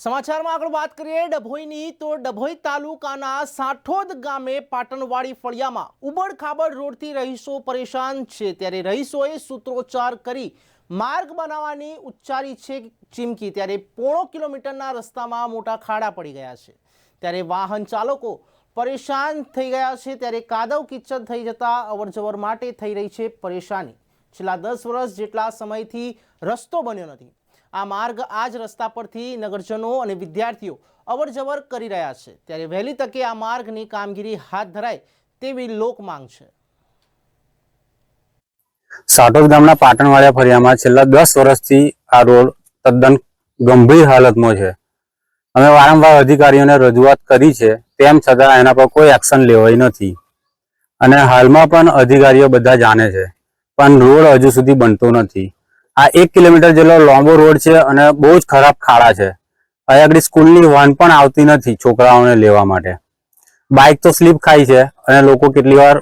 સમાચારમાં આગળ વાત કરીએ, ડભોઈની. તો ડભોઈ તાલુકાના સાઠોદ ગામે પાટણવાડી ફળિયામાં ઉબડ ખાબડ રોડથી રહીશો પરેશાન છે. ત્યારે રહીશોએ સૂત્રોચ્ચાર કરી માર્ગ બનાવવાની ઉચ્ચારી છે ચીમકી. ત્યારે પોણો કિલોમીટરના રસ્તામાં મોટા ખાડા પડી ગયા છે. ત્યારે વાહન ચાલકો પરેશાન થઈ ગયા છે. ત્યારે કાદવ કિચડ થઈ જતા અવરજવર માટે થઈ રહી છે પરેશાની. છેલ્લા દસ વર્ષ જેટલા સમયથી રસ્તો બન્યો નથી. આ માર્ગ આ જ રસ્તા પરથી નગરજનો અને વિદ્યાર્થીઓ અવરજવર કરી રહ્યા છે. ત્યારે વહેલી તકે આ માર્ગની કામગીરી હાથ ધરાય તેવી લોક માંગ છે. સાટોદ ગામના પાટણવાડિયા ફરિયામાં છેલ્લા દસ વર્ષથી આ રોડ તદ્દન ગંભીર હાલતમાં છે. અમે વારંવાર અધિકારીઓને રજૂઆત કરી છે, તેમ છતાં એના પર કોઈ એક્શન લેવાઈ નથી. અને હાલમાં પણ અધિકારીઓ બધા જાણે છે, પણ રોડ હજુ સુધી બનતો નથી. આ એક કિલોમીટર જેટલો લાંબો રોડ છે અને બહુ જ ખરાબ ખાડા છે. અહીંયા આગળ સ્કૂલની વાન પણ આવતી નથી છોકરાઓને લેવા માટે. બાઇક તો સ્લીપ ખાય છે અને લોકો કેટલી વાર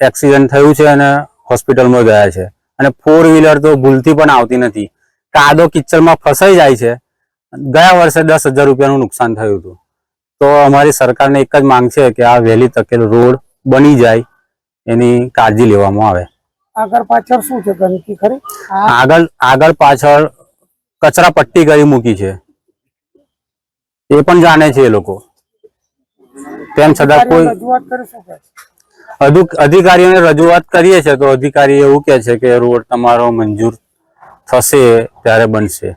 એક્સિડન્ટ થયું છે અને હોસ્પિટલમાં ગયા છે. અને ફોર વ્હીલર તો ભૂલથી પણ આવતી નથી. કાદો કિચડમાં ફસાઈ જાય છે. ગયા વર્ષે દસ હજાર રૂપિયાનું નુકસાન થયું હતું. તો અમારી સરકારને એક જ માંગ છે કે આ વહેલી તકે રોડ બની જાય. એની કાળજી લેવામાં આવે. આગળ પાછળ શું છે ગંદકી ખરી? આગળ આગળ પાછળ કચરા પટ્ટી કરી મૂકી છે. એ પણ જાણે છે એ લોકો. તેમ છતાં કોઈ અધિકારીઓને રજૂઆત કરીએ છીએ તો અધિકારી એવું કે છે કે રોડ તમારો મંજૂર થશે ત્યારે બનશે.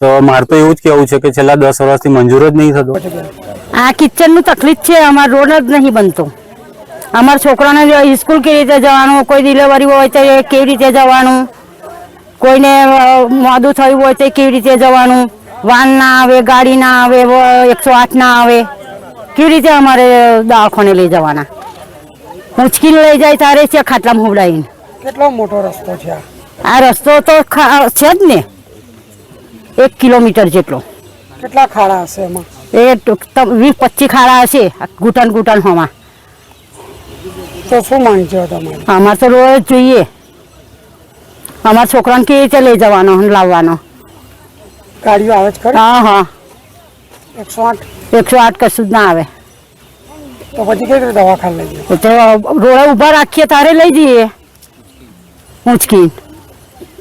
તો મારે તો એવું જ કેવું છે કે છેલ્લા દસ વર્ષથી મંજૂર જ નહીં થતો. આ કિચનનું તકલીફ છે અમાર રોડ જ નહીં બનતો. અમારા છોકરાને જો સ્કૂલ કેવી રીતે જવાનું? કોઈ ડિલિવરી હોય તો એ કેવી રીતે જવાનું? કોઈને મોડું થયું હોય તો કેવી રીતે જવાનું? વાન ના આવે ગાડી ના આવે એકસો આઠ ના આવે. કેવી રીતે અમારે દવાખાને લઈ જવાના? ઉંચકીને લઈ જાય તારે છે ખાટલામાં હુવડાવીને કેટલો મોટો રસ્તો છે આ? રસ્તો તો છે જ ને. એક કિલોમીટર જેટલો. કેટલા ખાડા હશે એમાં? એ વીસ પચીસ ખાડા હશે. ઘૂંટણ ઘૂંટણ હોમાં. તો શું માંગ છે તમારી? અમારે તો રોજ જોઈએ. અમારા છોકરાને કેવી રીતે લઈ જવાનો અને લાવવાનો? ગાડીઓ આવે છે ખરી? હા હા. એકસો આઠ? એકસો આઠ કશું જ ના આવે. તો પછી કઈ રીતે દવાખાને લઈ જાય તો રોડે ઊભા રાખીએ તારે લઈ જઈએ. ઊંચકી